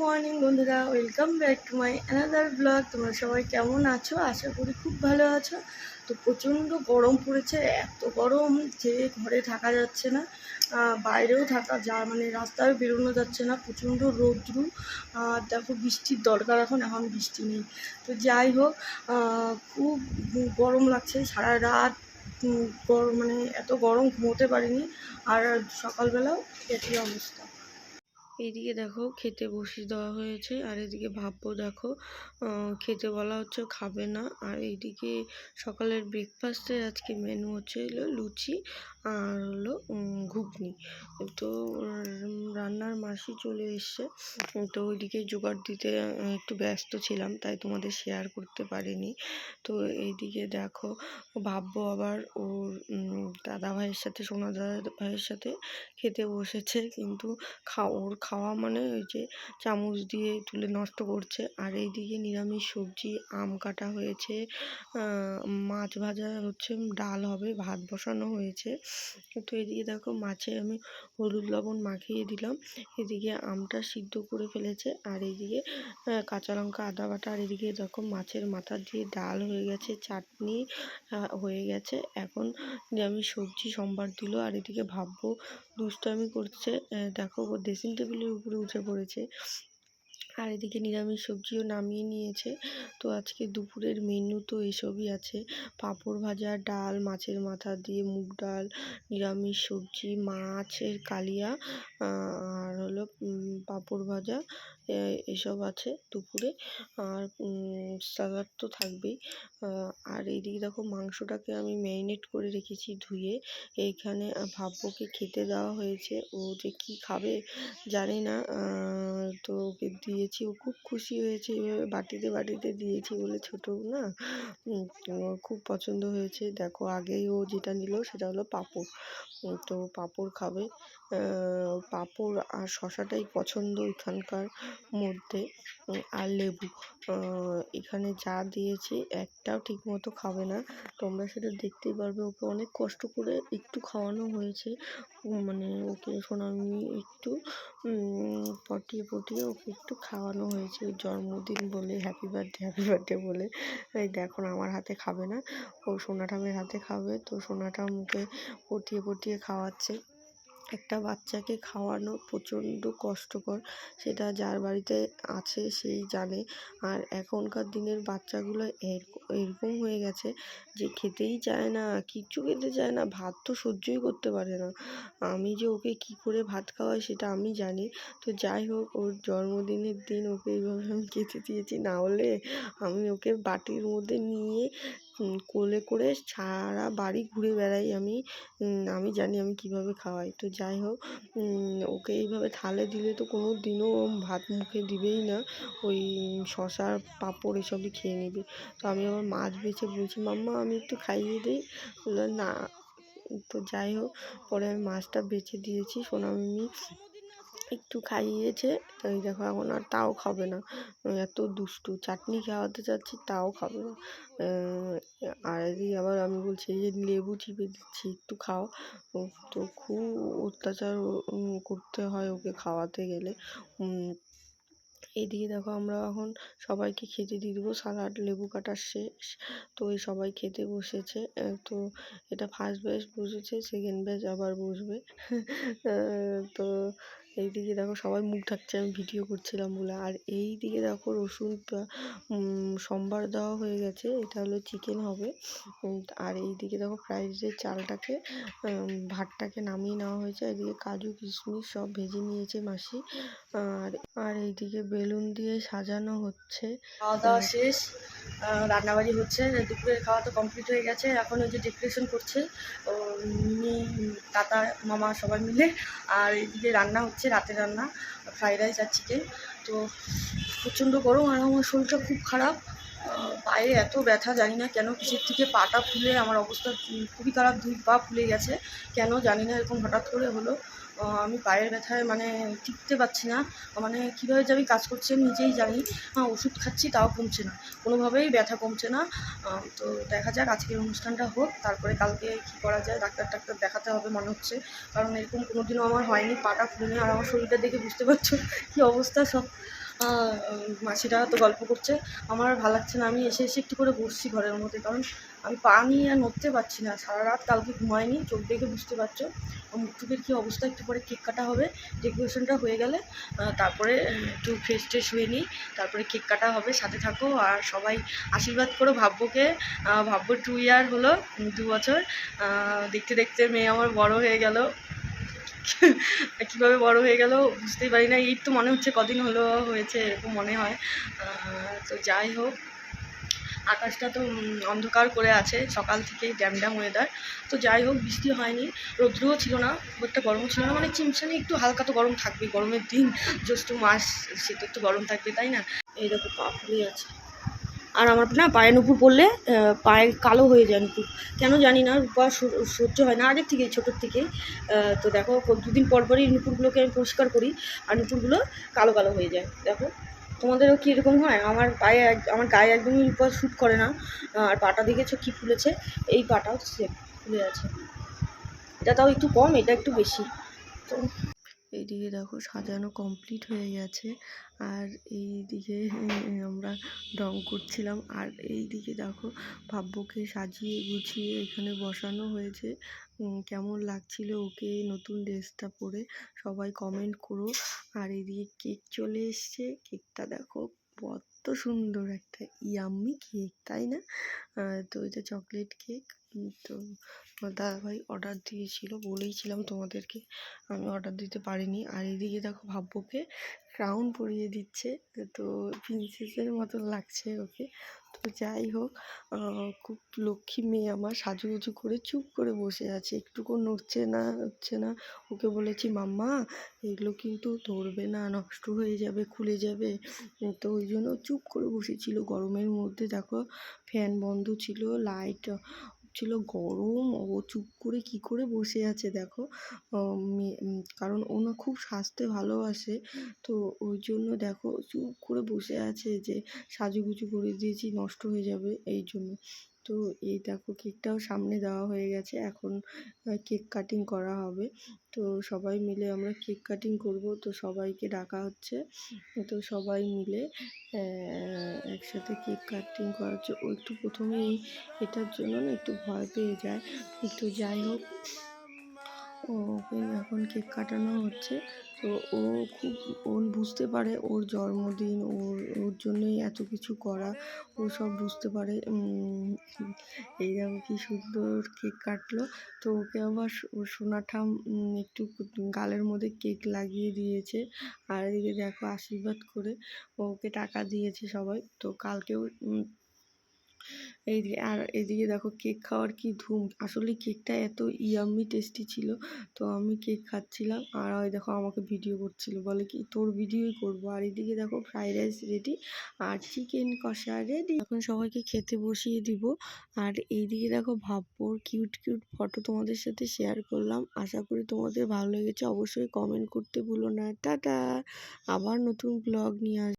Morning বন্ধুরা, welcome back to my another blog তোমরা সবাই কেমন আছো? আশা করি খুব ভালো আছো। তো প্রচণ্ড গরম পড়েছে, এত গরম যে ঘরে থাকা যাচ্ছে না বাইরেও থাকা যা মানে রাস্তায় বেরোনো যাচ্ছে না, প্রচণ্ড রৌদ্রু। আর দেখো বৃষ্টির দরকার এখন এখন বৃষ্টি নেই। তো যাই হোক খুব গরম লাগছে, সারা রাত গরম মানে এত গরম ঘুমোতে পারিনি, আর সকালবেলাও একই অবস্থা। এইদিকে দেখো খেতে বসিয়ে দেওয়া হয়েছে, আর এদিকে ভাববো দেখো খেতে বলা হচ্ছে খাবে না। আর এইদিকে সকালের ব্রেকফাস্টের আজকে মেনু হচ্ছে লুচি আর হলো ঘুগনি। তো রান্নার মাসি চলে এসছে। তো ওইদিকে জোগাড় দিতে একটু ব্যস্ত ছিলাম, তাই তোমাদের শেয়ার করতে পারিনি। তো এইদিকে দেখো, ভাববো আবার ওর দাদা ভাইয়ের সাথে, সোনা দাদা ভাইয়ের সাথে খেতে বসেছে। কিন্তু ওর খাওয়া মানে ওই যে চামচ দিয়ে তুলে নষ্ট করছে। আর এইদিকে নিরামিষ সবজি, আম কাটা হয়েছে। মাছ ভাজা হচ্ছে, ডাল হবে, ভাত বসানো হয়েছে। তো এদিকে দেখো মাছে আমি হলুদ লবণ মাখিয়ে দিলাম। এদিকে আমটা সিদ্ধ করে ফেলেছে আর এদিকে কাঁচা লঙ্কা, আদা বাটা আর এদিকে দেখো মাছের মাথা দিয়ে ডাল হয়ে গেছে, চাটনি হয়ে গেছে। এখন যে আমি সবজি সম্বার দিল আর এদিকে ভাববো দুষ্টামি করছে। দেখো ড্রেসিং টেবিলের উপরে উঠে পড়েছে। আর এদিকে নিরামিষ সবজিও নামিয়ে নিয়েছে। তো আজকে দুপুরের মেনু তো এসবই আছে। পাঁপড় ভাজা, ডাল, মাছের মাথা দিয়ে মুগ ডাল, নিরামিষ সবজি, মাছের কালিয়া আর হলো পাঁপড় ভাজা এসব আছে দুপুরে। আর স্যালাড তো থাকবেই। আর এইদিকে দেখো মাংসটাকে আমি ম্যারিনেট করে রেখেছি ধুয়ে। এইখানে ভাব্যকে খেতে দেওয়া হয়েছে। ও যে কি খাবে জানি না। তো ওকে দিয়েছি। ও খুব খুশি হয়েছে। এভাবে বাটিতে বাটিতে দিয়েছি বলে ছোটো না। ওর খুব পছন্দ হয়েছে। দেখো আগেই ও যেটা নিল সেটা হলো পাঁপড়। তো পাঁপড় খাবে। পাঁপড় আর শশাটাই পছন্দ এখানকার মধ্যে আর লেবু। এখানে যা দিয়েছি একটাও ঠিক মতো খাবে না। তোমরা সেটা দেখতেই পারবে, ওকে অনেক কষ্ট করে একটু খাওয়ানো হয়েছে। মানে ওকে সোনামি একটু পটিয়ে পটিয়ে ওকে একটু খাওয়ানো হয়েছে। জন্মদিন বলে হ্যাপি বার্থডে হ্যাপি বার্থডে বলে। এই দেখো আমার হাতে খাবে না। ও সোনাঠামের হাতে খাবে, তো সোনাটা মুখে পটিয়ে পটিয়ে খাওয়াচ্ছে। একটা বাচ্চাকে খাওয়ানো প্রচণ্ড কষ্টকর। সেটা যার বাড়িতে আছে সেই জানে। আর এখনকার দিনের বাচ্চাগুলো এরক- এরকম হয়ে গেছে যে খেতেই চায় না, কিচ্ছু খেতে চায় না, ভাত তো সহ্যই করতে পারে না। আমি যে ওকে কি করে ভাত খাওয়াই সেটা আমি জানি। তো যাই হোক, ওর জন্মদিনের দিন ওকে এইভাবে আমি খেতে দিয়েছি। না হলে আমি ওকে বাটির মধ্যে নিয়ে কোলে করে সারা বাড়ি ঘুরে বেড়াই আমি। আমি জানি আমি কীভাবে খাওয়াই। তো যাই হোক ওকে এইভাবে থালে দিলে তো কোনো দিনও ভাত মুখে দিবেই না। ওই শশার পাঁপড় এসবই খেয়ে নেবে। তো আমি আবার মাছ বেছে বলছি, মাম্মা, আমি একটু খাইয়ে দিই। বলল, না। তো যাই হোক, পরে আমি মাছটা বেছে দিয়েছি সোনামিনি একটু খাইয়েছে। তো এই দেখো এখন আর তাও খাবে না। এত দুষ্টু চাটনি খাওয়াতে চাচ্ছি তাও খাবে না। আর এদিকে আবার আমি বলছি এই যে লেবু চিপে দিচ্ছি একটু খাও। তো খুব অত্যাচার করতে হয় ওকে খাওয়াতে গেলে। এদিকে দেখো আমরা এখন সবাইকে খেতে দিয়ে দেবো। সালাড লেবু কাটার শেষ। তো এই সবাই খেতে বসেছে। তো এটা ফার্স্ট ব্যাচ বসেছে সেকেন্ড ব্যাচ আবার বসবে। আহ, এইদিকে দেখো সবাই মুখ ঢাকছে আমি ভিডিও করছিলাম বলে। আর এই দিকে দেখো রসুন সম্বার দেওয়া হয়ে গেছে এটা হলো চিকেন হবে। আর এইদিকে দেখো ফ্রাইড রাইসের চালটাকে ভাতটাকে নামিয়ে নেওয়া হয়েছে। এদিকে কাজু কিশমিশ সব ভেজে নিয়েছে মাসি। আর আর এইদিকে বেলুন দিয়ে সাজানো হচ্ছে। খাওয়া দাওয়া শেষ। রান্নাবাড়ি হচ্ছে, দুপুরের খাওয়া তো কমপ্লিট হয়ে গেছে। এখন ওই যে ডেকোরেশন করছে, ও কাকা মামা সবাই মিলে। আর এদিকে রান্না হচ্ছে, রাতের রান্না ফ্রাইড রাইস আর চিকেন তো প্রচণ্ড গরম আর আমার শরীরটা খুব খারাপ। পায়ে এত ব্যথা, জানি না কেন কিসের থেকে পাটা ফুলে, আমার অবস্থা খুবই খারাপ, দুই পা ফুলে গেছে। কেন জানি না, এরকম হঠাৎ করে হলো। আমি পায়ের ব্যথায় মানে টিকতে পারছি না মানে কীভাবে যে আমি কাজ করছি নিজেই জানি ওষুধ খাচ্ছি তাও কমছে না, কোনোভাবেই ব্যথা কমছে না। তো দেখা যাক আজকের অনুষ্ঠানটা হোক, তারপরে কালকে কি করা যায়, ডাক্তার টাক্তার দেখাতে হবে মনে হচ্ছে, কারণ এরকম কোনোদিনও আমার হয়নি, পাটা ফুলে আর আমার শরীরটা দেখে বুঝতে পারছ কী অবস্থা সব। মাসিরা তো গল্প করছে। আমার ভালো লাগছে না, আমি এসে এসে একটু করে বসছি ঘরের মধ্যে, কারণ আমি পা নিয়ে আর নড়তে পারছি না। সারা রাত কালকে ঘুমাইনি চোখ দেখে বুঝতে পারছ। মুখ টুকের কী অবস্থা, একটু পরে কেক কাটা হবে, ডেকোরেশনটা হয়ে গেলে। তারপরে একটু ফ্রেশ ট্রেশ হয়ে নিই, তারপরে কেক কাটা হবে, সাথে থাকো, আর সবাই আশীর্বাদ করো ভাব্যকে। ভাব্য টু ইয়ার হলো দু বছর। দেখতে দেখতে মেয়ে আমার বড় হয়ে গেল। কীভাবে বড় হয়ে গেল বুঝতেই পারি না। এই তো মনে হচ্ছে কদিন হলো হয়েছে, এরকম মনে হয়। তো যাই হোক, আকাশটা তো অন্ধকার করে আছে, সকাল থেকেই ড্যাম ড্যাম ওয়েদার তো যাই হোক, বৃষ্টি হয়নি, রৌদ্রও ছিল না খুব একটা গরমও ছিল না। মানে চিমসানি একটু হালকা তো গরম থাকবে গরমের দিন জ্যৈষ্ঠ মাস সে তো গরম থাকবে, তাই না? এই দেখো, পা ফুলে আছে। আর আমার না পায়ে নুপুর আহ, পায়ে কালো হয়ে যায় নুপুর। কেন জানি না রূপা সহ্য হয় না আগের থেকেই ছোটোর আহ, তো দেখো দুদিন পর পরই নুপুরগুলোকে আমি পরিষ্কার করি আর নুপুরগুলো কালো কালো হয়ে যায়। দেখো তোমাদেরও কি এরকম হয়? আমার পায়ে আমার গায়ে একদমই রূপা শ্যুট করে না আর পাটা দেখেছ কি ফুলেছে? এই পাটাও সেম ফুলে আছে। এটা তাও একটু কম এটা একটু বেশি। তো এইদিকে দেখো সাজানো কমপ্লিট হয়ে গেছে। আর এইদিকে আমরা রং করছিলাম। আর এইদিকে দেখো ভাব্যকে সাজিয়ে গুছিয়ে এখানে বসানো হয়েছে। কেমন লাগছিল ওকে নতুন ড্রেসটা পরে সবাই কমেন্ট করো। আর এইদিকে কেক চলে এসছে। কেকটা দেখো কত সুন্দর একটা ইয়াম্মি কেক তাই না? তো এটা চকলেট কেক তো দাদাভাই অর্ডার দিয়েছিল বলেইছিলাম তোমাদেরকে, আমি অর্ডার দিতে পারিনি। আর এদিকে দেখো ভাব্যকে ক্রাউন পরিয়ে দিচ্ছে, তো প্রিন্সেসের মতন লাগছে ওকে। তো যাই হোক খুব লক্ষ্মী মেয়ে আমার, সাজুগুজু করে চুপ করে বসে আছে। একটুকু নড়ছে না, হচ্ছে না। ওকে বলেছি, মাম্মা, এগুলো কিন্তু ধরবে না, নষ্ট হয়ে যাবে, খুলে যাবে। তো ওই জন্য চুপ করে বসেছিল। গরমের মধ্যে দেখো ফ্যান বন্ধ ছিল লাইট ছিল গরম? ও চুপ করে কি করে বসে আছে দেখো? কারণ ও না খুব সাজতে ভালোবাসে। তো ওই জন্য দেখো চুপ করে বসে আছে যে সাজুগুজু করে দিয়েছি, নষ্ট হয়ে যাবে, এই জন্য। তো এই দেখো কেকটাও সামনে দেওয়া হয়ে গেছে। এখন কেক কাটিং করা হবে। তো সবাই মিলে আমরা কেক কাটিং করব। তো সবাইকে ডাকা হচ্ছে। তো সবাই মিলে একসাথে কেক কাটিং করা হচ্ছে। ও একটু প্রথমেই এটার জন্য না একটু ভয় পেয়ে যায়। একটু যাই হোক ওকে এখন কেক কাটানো হচ্ছে। তো ও খুব, ও বুঝতে পারে ওর জন্মদিন, ওর ওর জন্যই এত কিছু করা, ও সব বুঝতে পারে। এই দেখো কি সুন্দর কেক কাটলো। তো ওকে আবার সো- ওর সোনা ঠাম একটু গালের মধ্যে কেক লাগিয়ে দিয়েছে। আর এদিকে দেখো আশীর্বাদ করে ওকে টাকা দিয়েছে সবাই। তো কালকেও এইদিকে, আর এদিকে দেখো কেক খাওয়ার কি ধুম। আসলে কেকটা এত ইয়াম্মি টেস্টি ছিল, তো আমি কেক খাচ্ছিলাম। আর ওই দেখো আমাকে ভিডিও করছিল, বলে কি, তোর ভিডিওই করব। আর এদিকে দেখো ফ্রাইড রাইস রেডি আর চিকেন কষা রেডি এখন সবাইকে খেতে বসিয়ে দিব। আর এইদিকে দেখো ভাব্বর কিউট কিউট ফটো তোমাদের সাথে শেয়ার করলাম। আশা করি তোমাদের ভালো লেগেছে। অবশ্যই কমেন্ট করতে ভুলো না। টাটা! আবার নতুন ব্লগ নিয়ে আস